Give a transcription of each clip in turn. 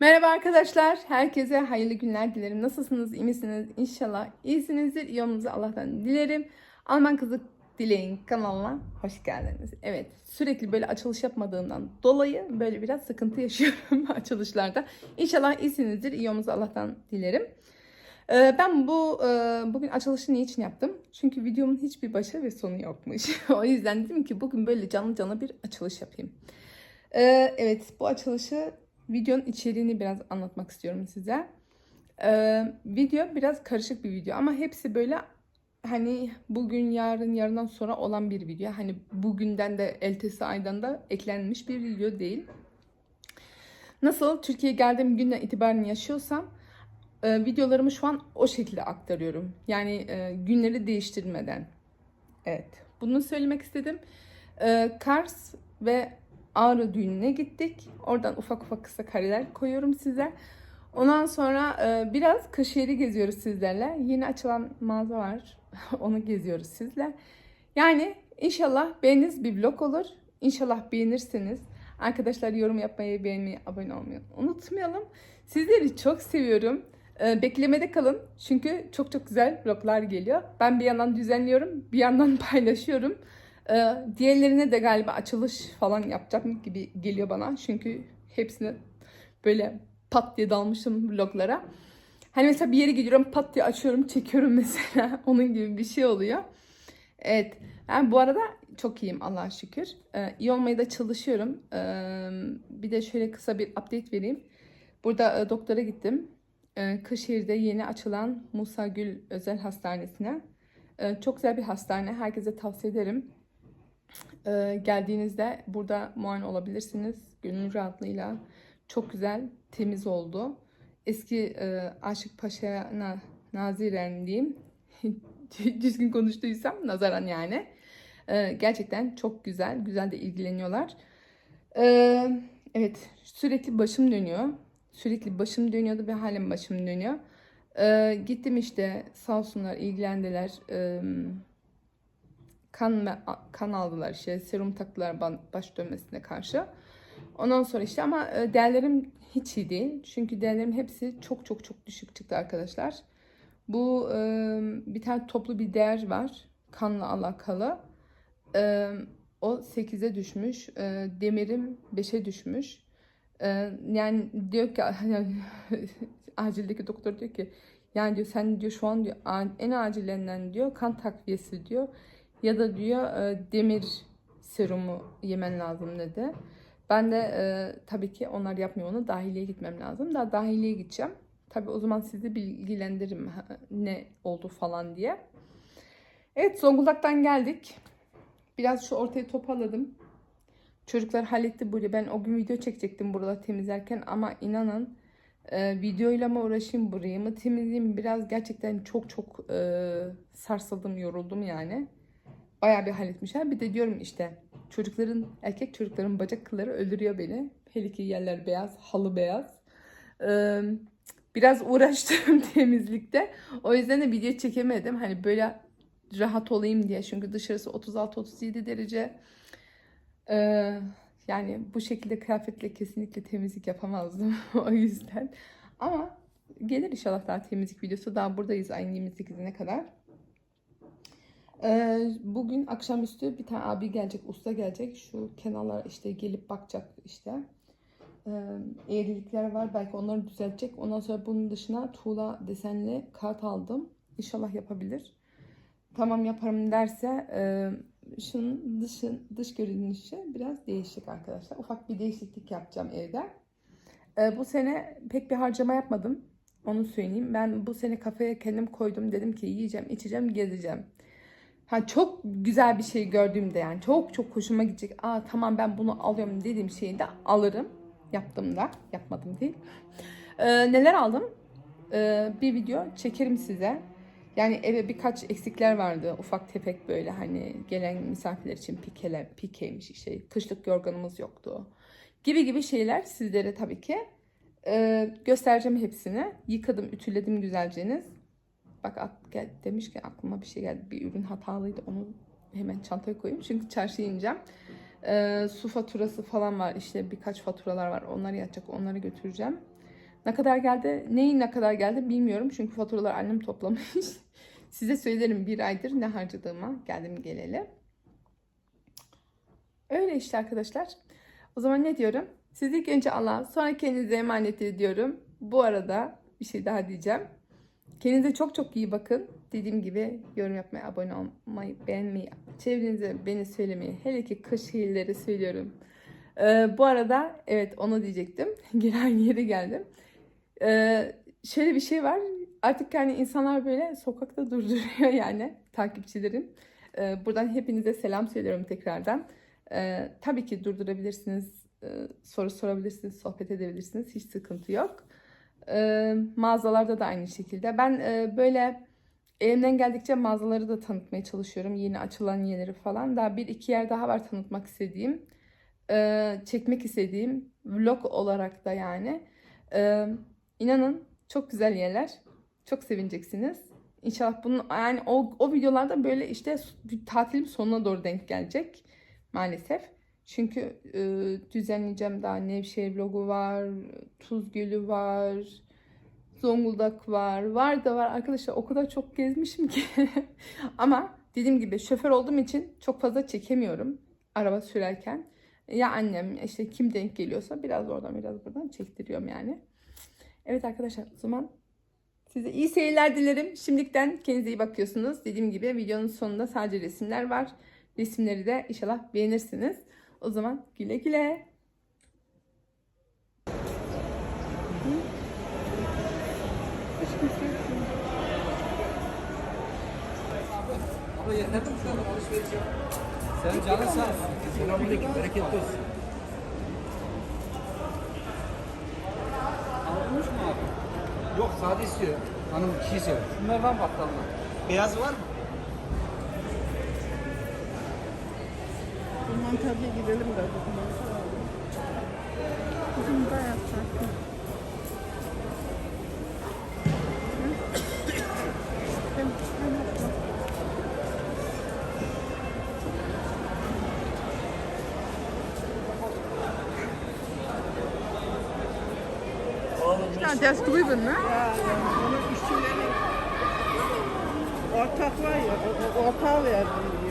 Merhaba arkadaşlar. Herkese hayırlı günler dilerim. Nasılsınız? İyi misiniz? İnşallah iyisinizdir. İyi olmanızı Allah'tan dilerim. Alman Kızı Dileğin kanalına hoş geldiniz. Evet sürekli böyle açılış yapmadığımdan dolayı böyle biraz sıkıntı yaşıyorum açılışlarda. İnşallah iyisinizdir. İyi olmanızı Allah'tan dilerim. Ee, Ben bu e, bugün açılışı niçin yaptım? Çünkü videomun hiçbir başı ve sonu yokmuş. o yüzden dedim ki bugün böyle canlı canlı bir açılış yapayım. Ee, evet bu açılışı videonun içeriğini biraz anlatmak istiyorum size. Ee, video biraz karışık bir video ama hepsi böyle hani bugün yarın yarından sonra olan bir video. Hani bugünden de eltesi aydan da eklenmiş bir video değil. Nasıl Türkiye'ye geldiğim günden itibaren yaşıyorsam e, videolarımı şu an o şekilde aktarıyorum. Yani e, günleri değiştirmeden. Evet. Bunu söylemek istedim. E, Kars ve Ağrı düğününe gittik. Oradan ufak ufak kısa kareler koyuyorum size. Ondan sonra e, biraz Kırşehir'i geziyoruz sizlerle. Yeni açılan mağaza var. Onu geziyoruz sizler. Yani inşallah beğeniniz bir vlog olur. İnşallah beğenirsiniz. Arkadaşlar yorum yapmayı, beğenmeyi, abone olmayı unutmayalım. Sizleri çok seviyorum. E, beklemede kalın. Çünkü çok çok güzel vloglar geliyor. Ben bir yandan düzenliyorum, bir yandan paylaşıyorum. Ee, diğerlerine de galiba açılış falan yapacağım gibi geliyor bana. Çünkü hepsini böyle pat diye dalmışım vloglara. Hani mesela bir yere gidiyorum pat diye açıyorum çekiyorum mesela. Onun gibi bir şey oluyor. Evet. Ben bu arada çok iyiyim Allah'a şükür. Ee, iyi olmaya da çalışıyorum. Ee, bir de şöyle kısa bir update vereyim. Burada e, doktora gittim. Ee, Kırşehir'de yeni açılan Musa Gül Özel Hastanesi'ne. Ee, çok güzel bir hastane. Herkese tavsiye ederim. Ee, geldiğinizde burada muayene olabilirsiniz. Gönül rahatlığıyla. Çok güzel, temiz oldu. Eski e, Aşık Paşa'ya na, naziren diyeyim. Düzgün konuştuysam nazaran yani. Ee, gerçekten çok güzel. Güzel de ilgileniyorlar. Ee, evet, sürekli başım dönüyor. Sürekli başım dönüyordu ve halen başım dönüyor. Ee, gittim işte sağ olsunlar ilgilendiler. Ee, kan kan aldılar işte serum taktılar baş dönmesine karşı. Ondan sonra işte ama e, değerlerim hiç iyi değil. Çünkü değerlerim hepsi çok çok çok düşük çıktı arkadaşlar. Bu e, bir tane toplu bir değer var. Kanla alakalı. E, o 8'e düşmüş. Demirim 5'e düşmüş. Yani diyor ki acildeki doktor diyor ki yani diyor sen diyor şu an diyor en acillerinden diyor kan takviyesi diyor ya da diyor e, demir serumu yemen lazım dedi. Ben de e, tabii ki onlar yapmıyor onu. Dahiliye gitmem lazım. Daha dahiliye gideceğim. Tabii o zaman sizi bilgilendiririm ne oldu falan diye. Evet Zonguldak'tan geldik. Biraz şu ortayı toparladım. Çocuklar halletti burayı. Ben o gün video çekecektim burada temizlerken ama inanın e, videoyla mı uğraşayım burayı mı temizleyeyim biraz gerçekten çok çok e, sarsıldım yoruldum yani. Bayağı bir halletmişler. Bir de diyorum işte çocukların, erkek çocukların bacak kılları öldürüyor beni. Hele ki yerler beyaz, halı beyaz. Ee, biraz uğraştım temizlikte. O yüzden de video çekemedim. Hani böyle rahat olayım diye. Çünkü dışarısı 36-37 derece. Ee, yani bu şekilde kıyafetle kesinlikle temizlik yapamazdım. o yüzden. Ama gelir inşallah daha temizlik videosu. Daha buradayız ayın 28'ine kadar. Ee, bugün akşamüstü bir tane abi gelecek, usta gelecek. Şu kenarlar işte gelip bakacak işte. Ee, eğrilikler var. Belki onları düzeltecek. Ondan sonra bunun dışına tuğla desenli kart aldım. İnşallah yapabilir. Tamam yaparım derse e, şunun dışın, dış görünüşü biraz değişik arkadaşlar. Ufak bir değişiklik yapacağım evde. E, bu sene pek bir harcama yapmadım. Onu söyleyeyim. Ben bu sene kafaya kendim koydum. Dedim ki yiyeceğim, içeceğim, gezeceğim. Ha çok güzel bir şey gördüğümde yani çok çok hoşuma gidecek. Aa tamam ben bunu alıyorum dediğim şeyi de alırım. Yaptım da. Yapmadım değil. Ee, neler aldım? Ee, bir video çekerim size. Yani eve birkaç eksikler vardı. Ufak tefek böyle hani gelen misafirler için pikeler, pikeymiş işte. Kışlık yorganımız yoktu. Gibi gibi şeyler sizlere tabii ki e, göstereceğim hepsini. Yıkadım, ütüledim güzelceniz. Bak at, gel, demişken aklıma bir şey geldi. Bir ürün hatalıydı. Onu hemen çantaya koyayım. Çünkü çarşıya ineceğim. Ee, su faturası falan var. İşte birkaç faturalar var. Onları yatacak. Onları götüreceğim. Ne kadar geldi? Neyin ne kadar geldi bilmiyorum. Çünkü faturaları annem toplamış. Size söylerim bir aydır ne harcadığıma geldim geleli. Öyle işte arkadaşlar. O zaman ne diyorum? Siz ilk önce Allah'a sonra kendinize emanet ediyorum. Bu arada bir şey daha diyeceğim. Kendinize çok çok iyi bakın. Dediğim gibi yorum yapmayı, abone olmayı, beğenmeyi, çevrenize beni söylemeyi, hele ki kış şehirleri söylüyorum. Ee, bu arada evet onu diyecektim. Geri aynı yere geldim. Ee, şöyle bir şey var. Artık yani insanlar böyle sokakta durduruyor yani takipçilerim. Ee, buradan hepinize selam söylüyorum tekrardan. Ee, tabii ki durdurabilirsiniz, e, soru sorabilirsiniz, sohbet edebilirsiniz. Hiç sıkıntı yok. Ee, mağazalarda da aynı şekilde. Ben e, böyle elimden geldikçe mağazaları da tanıtmaya çalışıyorum. Yeni açılan yerleri falan. Daha bir iki yer daha var tanıtmak istediğim. Ee, çekmek istediğim vlog olarak da yani. Ee, inanın çok güzel yerler. Çok sevineceksiniz. İnşallah bunun yani o, o videolarda böyle işte bir tatilin sonuna doğru denk gelecek maalesef. Çünkü e, düzenleyeceğim daha Nevşehir vlogu var, Tuz Gölü var, Zonguldak var, var da var arkadaşlar o kadar çok gezmişim ki. Ama dediğim gibi şoför olduğum için çok fazla çekemiyorum araba sürerken. Ya annem işte kim denk geliyorsa biraz oradan biraz buradan çektiriyorum yani. Evet arkadaşlar o zaman size iyi seyirler dilerim. Şimdiden kendinize iyi bakıyorsunuz. Dediğim gibi videonun sonunda sadece resimler var. Resimleri de inşallah beğenirsiniz. O zaman güle güle. Ama yeter mi şu an alışveriş yap? Sen canın sağ olsun. Selamünaleyküm. Bereketli olsun. Almış mı abi? Yok sade istiyor. Hanım kişi sever. Bunlardan battalına. Beyazı var mı? Mantarda gidelim de. Bizim da yapsak. Ja, der ist drüben, ne? Ya onun işçileri ortak var ya, ortağı verdim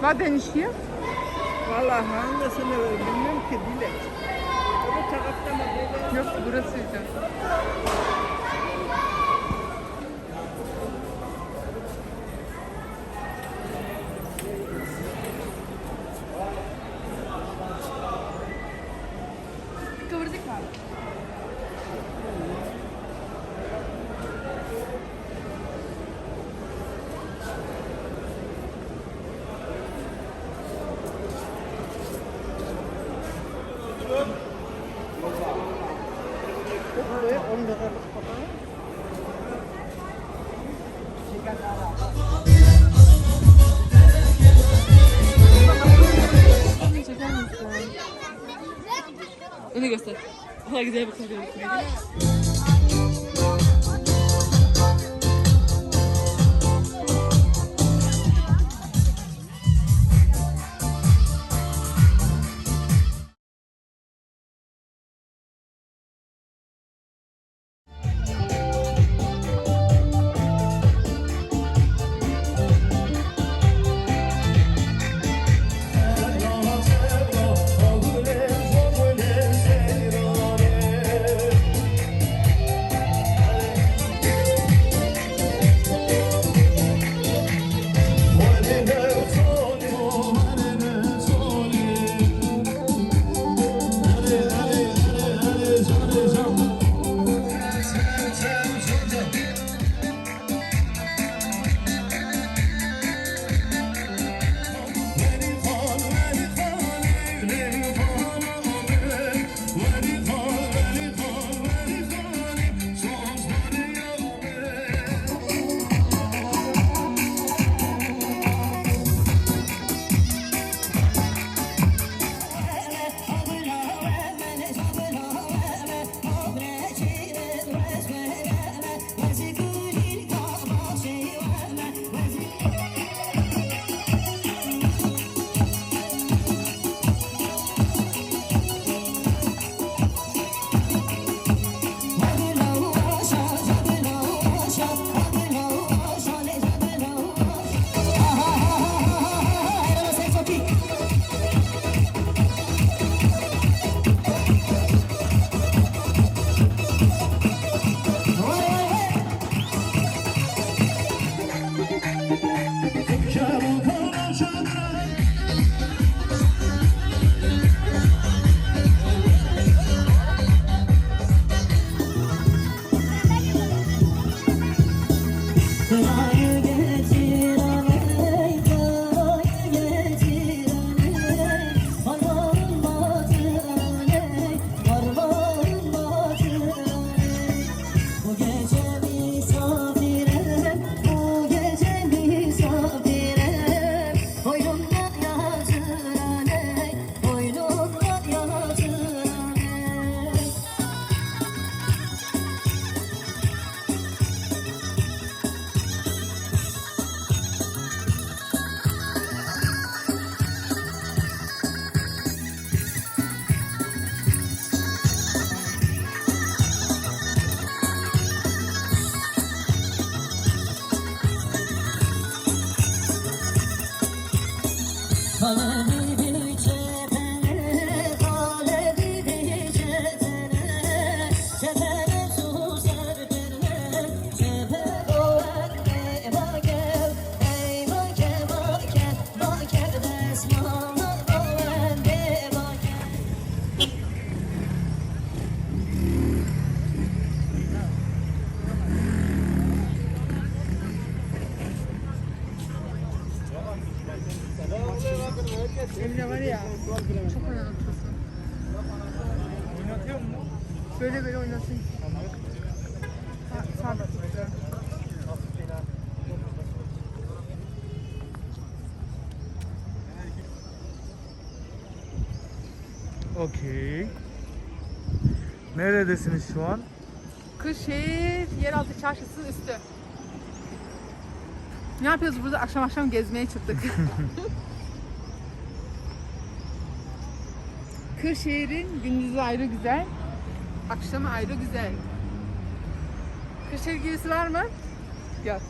war der nicht hier? Vallahi hangisini bilmiyorum ki bile. Öbür da böyle Yok burasıydı. Daha güzel bir kız görüntü. Çok oynatıyorsun. Oynatıyor mu? Böyle böyle oynasın. Tutuyor. Okey. Neredesiniz şu an? Kırşehir yeraltı çarşısı üstü. Ne yapıyoruz burada? Akşam akşam gezmeye çıktık. Kırşehir'in gündüzü ayrı güzel, akşamı ayrı güzel. Kırşehir gezisi var mı? Yok.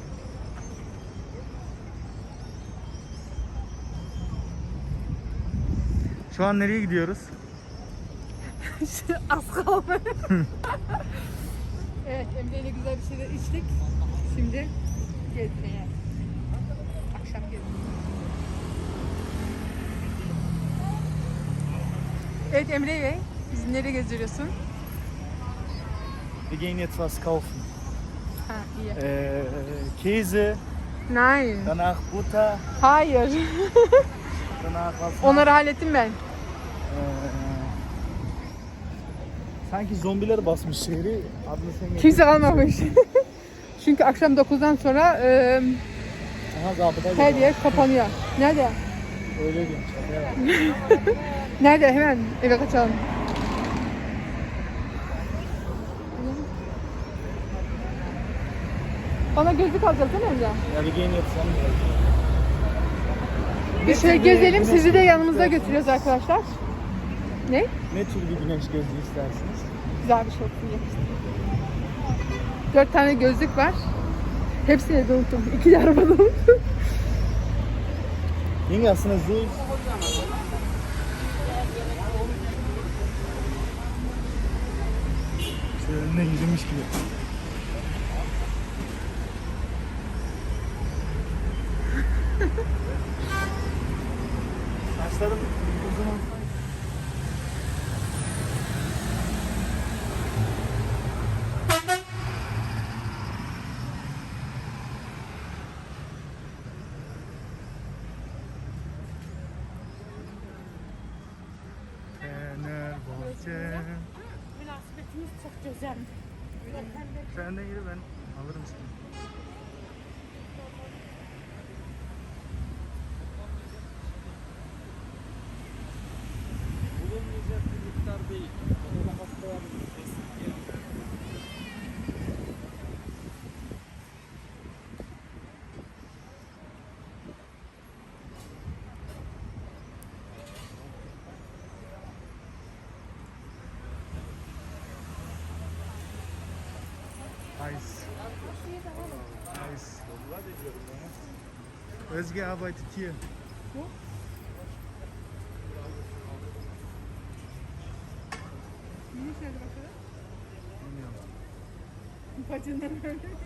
Şu an nereye gidiyoruz? Az kaldı. evet Emre ile güzel bir şeyler içtik. Şimdi gezmeye. Akşam gezmeye. Evet Emre Bey, bizi nereye gezdiriyorsun? Wir gehen jetzt was kaufen. Ha iyi. Äh, Käse, Nein. danach Butter, Hayır. danach was? noch? Onları hallettim ben. Äh, sanki zombiler basmış şehri. Adını sen. Kimse kalmamış. Çünkü akşam 9'dan sonra e, Aha zabıta her geliyor. yer kapanıyor. Nerede? Öyle şaka yapma. Nerede? Hemen eve kaçalım. Bana gözlük alacağız değil mi? Ja, wir gehen jetzt an. Bir şöyle gezelim. Sizi de yanımızda götürüyoruz arkadaşlar. Ne? Ne tür bir güneş gözlüğü istersiniz? Güzel bir şey olsun yakıştı. Dört tane gözlük var. Hepsini de unuttum. İki de arabada unuttum. Yenge aslında Zul Şöyle önüne yürümüş gibi. Saçlarım uzun olsa Fenerbahçe. Münasebetimiz çok güzel. Sen de yürü ben alırım seni. Bulunmayacak bir miktar değil. Öyle hastaya Eis. Eis. Özge arbeitet hier. Bilmiyorum. Bacından böyle.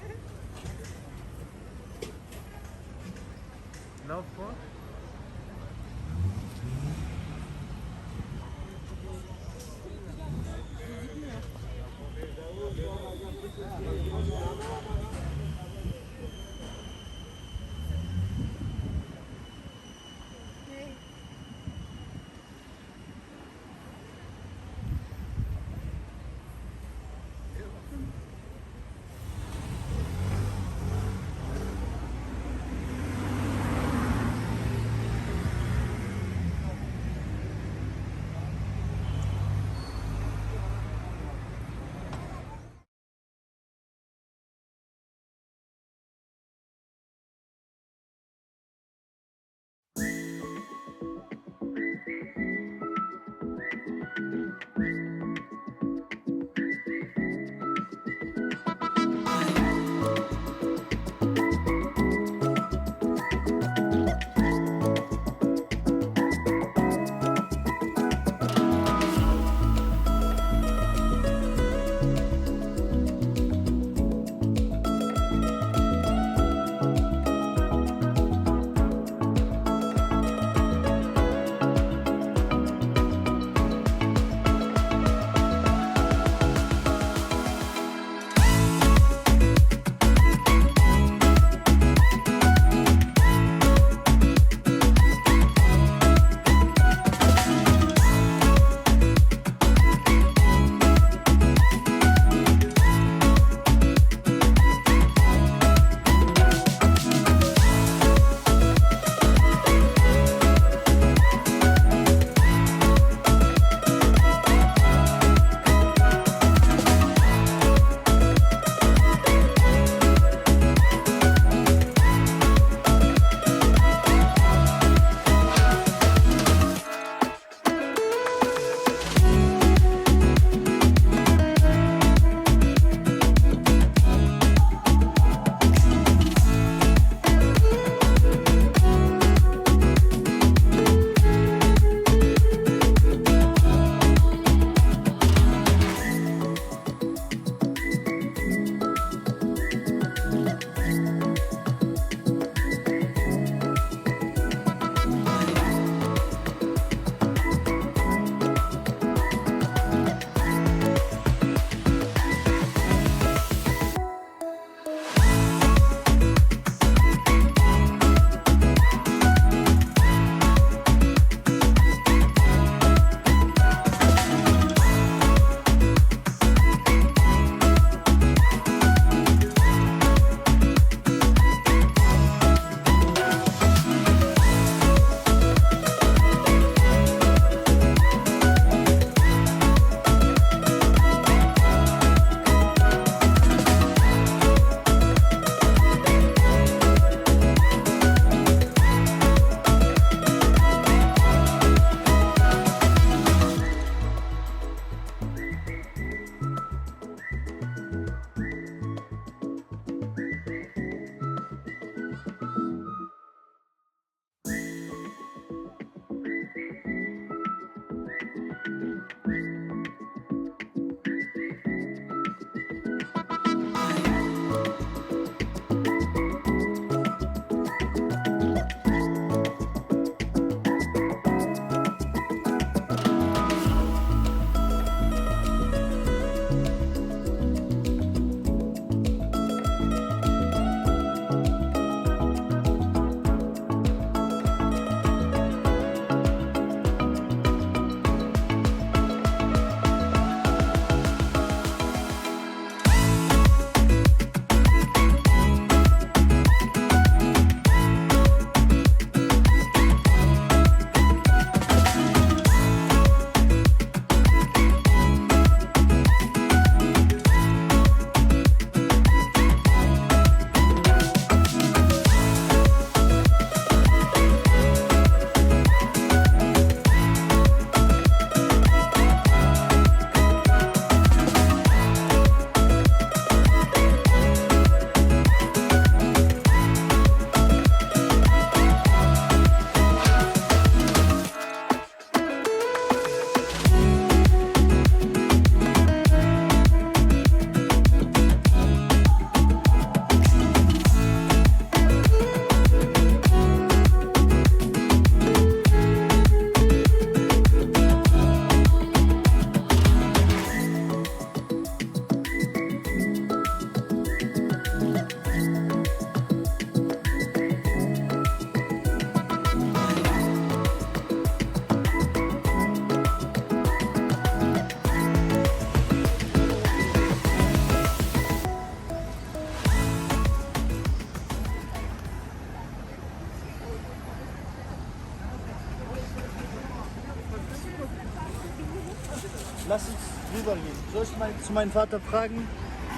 Zu meinem Vater fragen,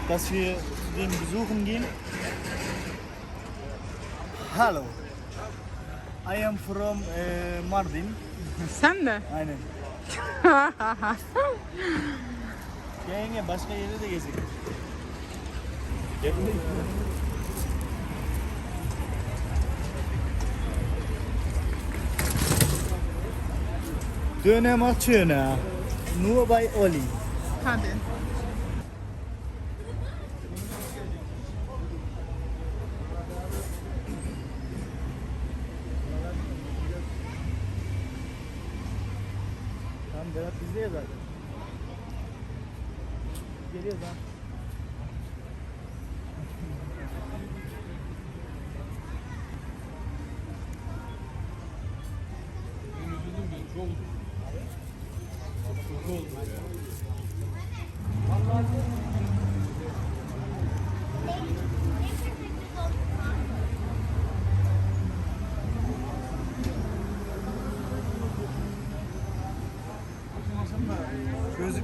dass wir den besuchen gehen? Hallo. I am from uh, Mardin. Sen mi? Aynen. Ya yenge başka yere de gezelim. Döner macht schöner. Nur bei Olli. Hadi.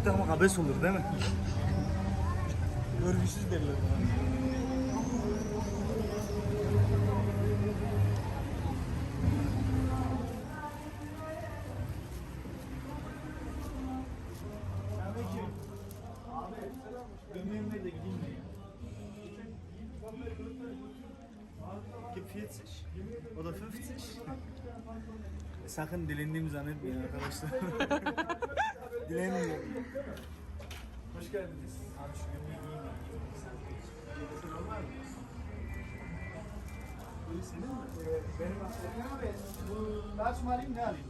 Gözlük takmak abes olur değil mi? Görgüsüz derler bana. Gömleğimle de gideyim mi? Gib 40 oder 50. Sakın dilendiğimi zannetmeyin arkadaşlar. Dilenmiyorum. Hoş geldiniz. Abi şu gömleği giyeyim mi? Benim aslında abi. Bu large mı ne alayım?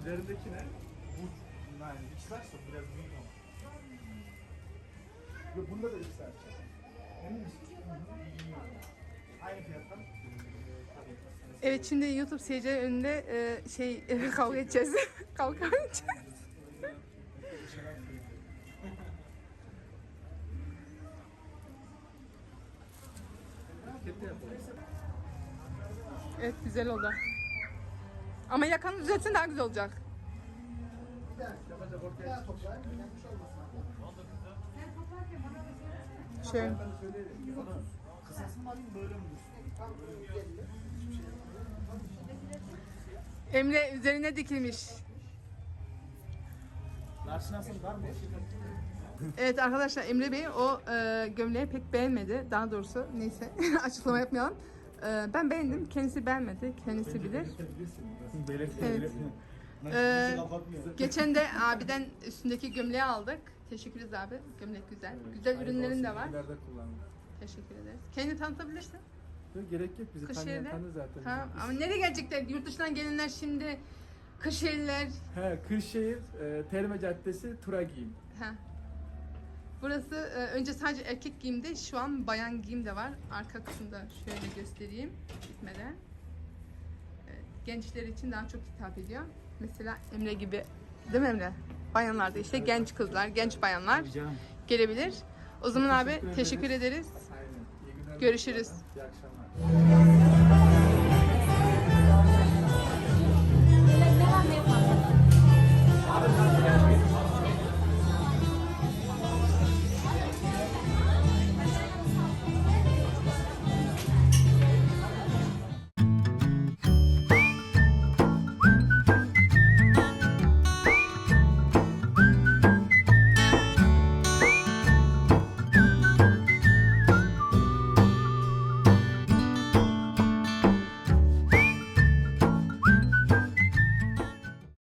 Üzerindeki ne? Bu. Yani X da biraz büyük ama. Yok bunda da X. Emin misin? Aynı fiyattan. Evet şimdi YouTube seyirciler önünde e, şey kavga edeceğiz. kavga edeceğiz. Evet güzel oldu. Ama yakanı düzeltsen daha güzel olacak. Şöyle. Kısası mı alayım böyle mi? Emre üzerine dikilmiş. Var mı? Evet arkadaşlar Emre Bey o e, gömleği pek beğenmedi. Daha doğrusu neyse açıklama yapmayalım. E, ben beğendim. Kendisi beğenmedi. Kendisi bilir. Evet. Ee. Geçen de abiden üstündeki gömleği aldık. Teşekkür ederiz abi. Gömlek güzel. Güzel ürünlerin de var. Teşekkür ederiz. Kendini tanıtabilirsin. Yok, gerek yok bizi Kırşehir'de. tanıyan tanı zaten. Ha, ama nereye gelecekler? Yurt dışından gelenler şimdi Kırşehirliler. He, Kırşehir, e, Terme Caddesi, Tura Giyim. Ha. Burası e, önce sadece erkek giyimde, şu an bayan giyim de var. Arka kısımda şöyle göstereyim gitmeden. Evet, gençler için daha çok hitap ediyor. Mesela Emre gibi, değil mi Emre? Bayanlar da işte genç kızlar, genç bayanlar Canım. gelebilir. O zaman abi Teşekkür teşekkür ederiz. ederiz. Aynen. İyi günler. Görüşürüz. İyi akşamlar. Thank you.